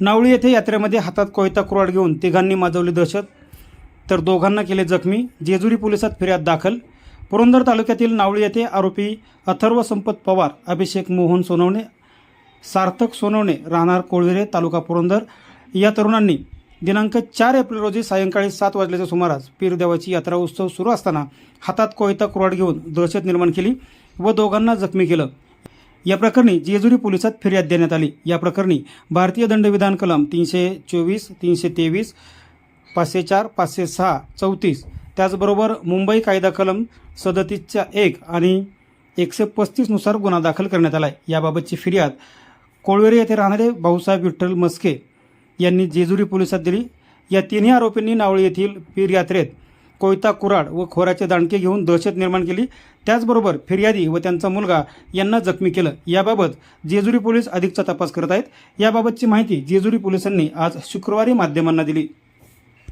नावळी येथे यात्रेमध्ये हातात कोयता कुराड घेऊन तिघांनी माजवली दहशत. तर दोघांना केले जखमी. जेजुरी पोलिसात फिर्याद दाखल. पुरंदर तालुक्यातील नावळी येथे आरोपी अथर्व संपत पवार अभिषेक मोहन सोनवणे सार्थक सोनवणे राहणार कोळविरे तालुका पुरंदर. या तरुणांनी दिनांक चार एप्रिल रोजी सायंकाळी सात वाजल्याच्या सुमारास पीरदेवाची यात्रा उत्सव सुरू असताना हातात कोयता कुराड घेऊन दहशत निर्माण केली व दोघांना जखमी केलं. या प्रकरणी जेजुरी पोलिसात फिर्याद देण्यात आली. या प्रकरणी भारतीय दंडविधान कलम तीनशे चोवीस तीनशे तेवीस पाचशे चार पाचशे सहा चौतीस त्याचबरोबर मुंबई कायदा कलम सदतीसच्या एक आणि एकशे पस्तीसनुसार गुन्हा दाखल करण्यात आला आहे याबाबतची फिर्याद कोळवेरे येथे राहणारे भाऊसाहेब विठ्ठल मस्के यांनी जेजुरी पोलिसात दिली. या तिन्ही आरोपींनी नावळी येथील पीर यात्रेत कोयता कुराड व खोऱ्याचे दांडके घेऊन दहशत निर्माण केली. त्याचबरोबर फिर्यादी व त्यांचा मुलगा यांना जखमी केलं. याबाबत जेजुरी पोलीस अधिकचा तपास करत आहेत. याबाबतची माहिती जेजुरी पोलिसांनी आज शुक्रवारी माध्यमांना दिली.